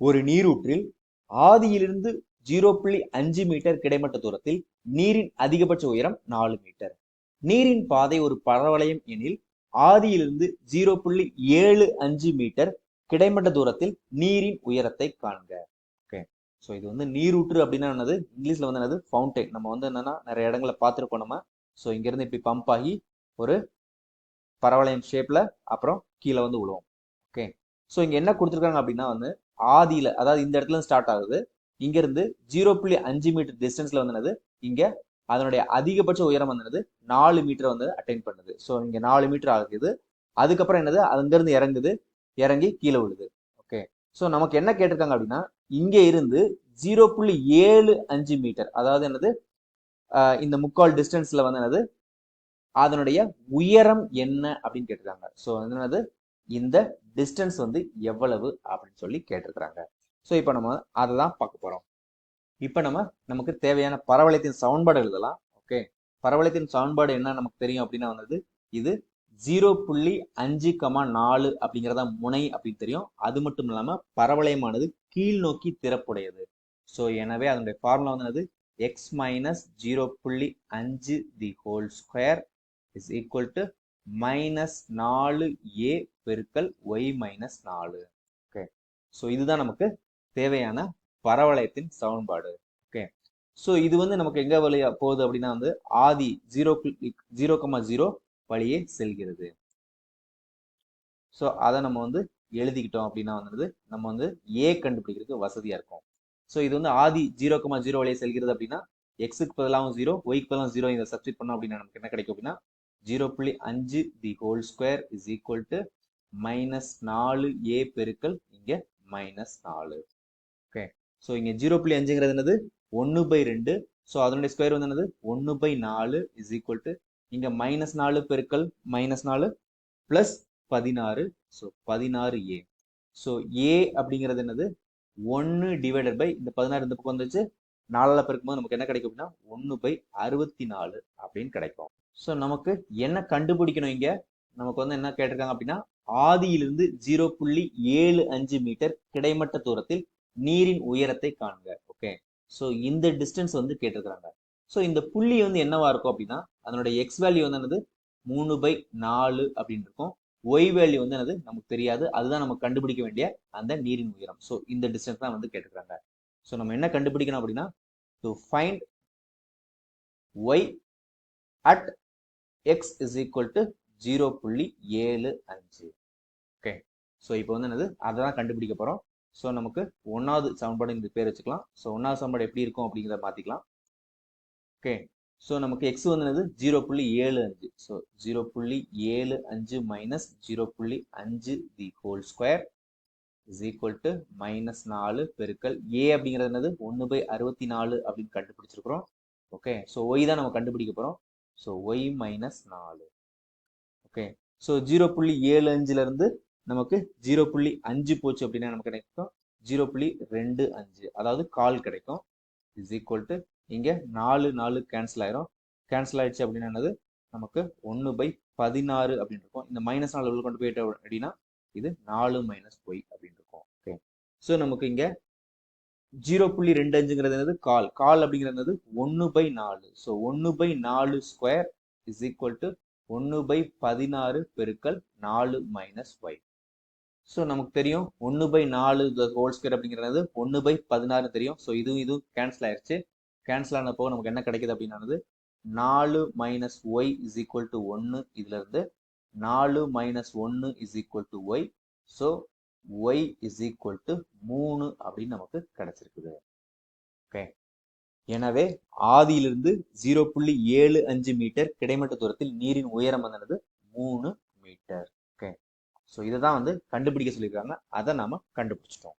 ஒரு நீரூற்றில் ஆதியிலிருந்து ஜீரோ புள்ளி அஞ்சு மீட்டர் கிடைமட்ட தூரத்தில் நீரின் அதிகபட்ச உயரம் நாலு மீட்டர். நீரின் பாதை ஒரு பரவளையம் எனில் ஆதியிலிருந்து ஜீரோ புள்ளி ஏழு அஞ்சு மீட்டர் கிடைமட்ட தூரத்தில் நீரின் உயரத்தை காண்க. ஓகே ஸோ இது வந்து நீரூற்று அப்படின்னா என்னது? இங்கிலீஷ்ல வந்து என்னது? ஃபவுண்டைன் நம்ம வந்து என்னன்னா நிறைய இடங்களை பார்த்துருக்கோம் நம்ம. ஸோ இங்கிருந்து இப்படி பம்ப் ஆகி ஒரு பரவளையம் ஷேப்ல அப்புறம் கீழே வந்து விழுவோம் ஓகே ஸோ இங்க என்ன கொடுத்துருக்காங்க அப்படின்னா வந்து ஆதியில் அதாவது இந்த இடத்துல ஸ்டார்ட் ஆகுது. இங்கேருந்து ஜீரோ புள்ளி அஞ்சு மீட்டர் டிஸ்டன்ஸில் வந்து இங்கே அதனுடைய அதிகபட்ச உயரம் வந்து என்னது நாலு மீட்டர் வந்து அட்டைன் பண்ணுது. ஸோ இங்கே நாலு மீட்டர் ஆகுது. அதுக்கப்புறம் என்னது? அங்கேருந்து இறங்குது. இறங்கி கீழே விழுது. ஓகே ஸோ நமக்கு என்ன கேட்டிருக்காங்க அப்படின்னா இங்கே இருந்து ஜீரோ புள்ளி ஏழு அஞ்சு மீட்டர் அதாவது என்னது? இந்த முக்கால் டிஸ்டன்ஸில் வந்து என்னது அதனுடைய உயரம் என்ன அப்படின்னு கேட்டிருக்காங்க. ஸோ என்னது? இந்த டிஸ்டன்ஸ் வந்து எவ்வளவு அப்படின்னு சொல்லி கேட்டிருக்கிறாங்க. ஸோ இப்போ நம்ம அதை தான் பார்க்க போறோம். இப்போ நம்ம நமக்கு தேவையான பரவளையத்தின் சமன்பாடு எழுதலாம். ஓகே பரவளையத்தின் சமன்பாடு என்ன நமக்கு தெரியும் அப்படின்னா வந்தது இது ஜீரோ புள்ளி அஞ்சு கமா நாலு அப்படிங்கிறதா முனை அப்படின்னு தெரியும். அது மட்டும் இல்லாமல் பரவளையமானது கீழ் நோக்கி திறப்புடையது. ஸோ எனவே அதனுடைய ஃபார்முலா வந்து என்னது? எக்ஸ் மைனஸ் ஜீரோ புள்ளி அஞ்சு the whole square is equal to minus நாலு ஏ பெருக்கல் ஒய் மைனஸ் நாலு. ஓகே ஸோ இதுதான் நமக்கு தேவையான பரவளையத்தின் சமன்பாடு. ஓகே ஸோ இது வந்து நமக்கு எங்க வழியா போகுது அப்படின்னா வந்து ஆதி ஜீரோ ஜீரோ கமா ஜீரோ வழியே செல்கிறது. ஸோ அதை நம்ம வந்து எழுதிக்கிட்டோம் அப்படின்னா வந்து நம்ம வந்து ஏ கண்டுபிடிக்கிறதுக்கு வசதியா இருக்கும். ஸோ இது வந்து ஆதி ஜீரோ கமா ஜீரோ வழியே செல்கிறது அப்படின்னா எக்ஸுக்கு பதிலாகவும் ஜீரோ ஒய்க்கு பதிலாகவும் ஜீரோ இதை சப்ஸ்டிட் பண்ணோம் அப்படின்னா நமக்கு என்ன கிடைக்கும் அப்படின்னா ஜீரோ புள்ளி அஞ்சு the whole square is equal to minus நாலு ஏ பெருக்கல் இங்க மைனஸ் நாலு ஓகே ஸோ இங்க ஜீரோ புள்ளி அஞ்சுங்கிறது என்னது? ஒன்று பை ரெண்டு. ஸோ அதனுடைய ஸ்கொயர் வந்து என்னது? ஒன்று பை நாலு இஸ் ஈக்குவல் டு இங்க மைனஸ் நாலு பெருக்கல் மைனஸ் நாலு பிளஸ் பதினாறு. ஸோ பதினாறு ஏ ஸோ ஏ அப்படிங்கிறது என்னது? ஒன்று டிவைடட் பை இந்த பதினாறு இந்த பக்கம் வந்துச்சு. நாலால் பெருக்கும்போது நமக்கு என்ன கிடைக்கும் அப்படின்னா? ஒன்று பை அறுபத்தி நாலு அப்படின்னு கிடைக்கும். ஸோ நமக்கு என்ன கண்டுபிடிக்கணும் இங்க? நமக்கு வந்து என்ன கேட்டிருக்காங்க அப்படின்னா ஆதியிலிருந்து ஜீரோ புள்ளி ஏழு அஞ்சு மீட்டர் கிடைமட்ட தூரத்தில் நீரின் உயரத்தை காண்க. ஓகே ஸோ இந்த டிஸ்டன்ஸ் வந்து கேட்டிருக்கிறாங்க. ஸோ இந்த புள்ளி வந்து என்னவா இருக்கும் அப்படின்னா அதனுடைய எக்ஸ் வேல்யூ வந்து என்னது? மூணு பை நாலு அப்படின்னு இருக்கும். ஒய் வேல்யூ வந்து என்னது? நமக்கு தெரியாது. அதுதான் நம்ம கண்டுபிடிக்க வேண்டிய அந்த நீரின் உயரம். ஸோ இந்த டிஸ்டன்ஸ் தான் வந்து கேட்டிருக்காங்க ஸோ நம்ம என்ன கண்டுபிடிக்கணும் அப்படின்னா to find y at x is equal to zero புள்ளி ஏழு அஞ்சு. ஓகே ஸோ இப்போ வந்து என்னது? அதை தான் கண்டுபிடிக்க போகிறோம் ஸோ நமக்கு ஒன்றாவது சமன்பாடு இந்த பேர் வச்சுக்கலாம். ஸோ ஒன்றாவது சமன்பாடு எப்படி இருக்கும் அப்படிங்கிறத மாற்றிக்கலாம் ஓகே ஸோ நமக்கு எக்ஸ் வந்து என்னது? ஜீரோ புள்ளி ஏழு அஞ்சு. ஸோ ஜீரோ புள்ளி ஏழு அஞ்சு மைனஸ் ஜீரோ புள்ளி அஞ்சு the whole square is equal to minus நாலு பெருக்கல் ஏ அப்படிங்கிறது என்னது? ஒன்று பை அறுபத்தி நாலு அப்படின்னு கண்டுபிடிச்சிருக்கிறோம். ஓகே ஸோ ஒய் தான் நம்ம கண்டுபிடிக்க போகிறோம் ஸோ ஒய் மைனஸ் நாலு. ஓகே ஸோ ஜீரோ புள்ளி ஏழு அஞ்சுலேருந்து நமக்கு ஜீரோ புள்ளி அஞ்சு போச்சு அப்படின்னா நமக்கு கிடைக்கும்? ஜீரோ புள்ளி ரெண்டு அஞ்சு. அதாவது கால் கிடைக்கும். இஸ் ஈக்குவல் டு இங்கே நாலு நாலு கேன்சல் ஆயிரும். கேன்சல் ஆயிடுச்சு அப்படின்னா என்னது? நமக்கு ஒன்று பை பதினாறு அப்படின்னு இருக்கும். இந்த மைனஸ் நாலு உள்ள கொண்டு போயிட்டு அப்படின்னா இது நாலு மைனஸ் ஒய் அப்படின்னு இருக்கும். ஓகே ஸோ நமக்கு இங்கே ஜீரோ புள்ளி ரெண்டு அஞ்சுங்கிறது என்னது? கால். கால் அப்படிங்கிறது ஒன்று பை நாலு. ஸோ ஒன்று பை நாலு ஸ்கொயர் இஸ் ஈக்குவல் டு ஒன்று பை பதினாறு பெருக்கல் நாலு மைனஸ் ஒய் ஸோ நமக்கு தெரியும் ஒன்று பை நாலு ஹோல் ஸ்கொயர் அப்படிங்கிறது ஒன்று பை பதினாறு தெரியும். ஸோ இதுவும் இதுவும் கேன்சல் ஆயிடுச்சு கேன்சல் ஆன போக நமக்கு என்ன கிடைக்குது அப்படின்னானது? நாலு minus y is equal to ஒன்று இதுலேருந்து நாலு மைனஸ் ஒன்று is equal to y so y is equal to மூணு அப்படின்னு நமக்கு கிடைச்சிருக்குது. ஓகே எனவே ஆதியிலிருந்து ஜீரோ புள்ளி ஏழு அஞ்சு மீட்டர் கிடைமட்ட தூரத்தில் நீரின் உயரம் வந்தது மூணு மீட்டர். ஓகே ஸோ இதை தான் வந்து கண்டுபிடிக்க சொல்லியிருக்காங்க. அதை நாம கண்டுபிடிச்சிட்டோம்.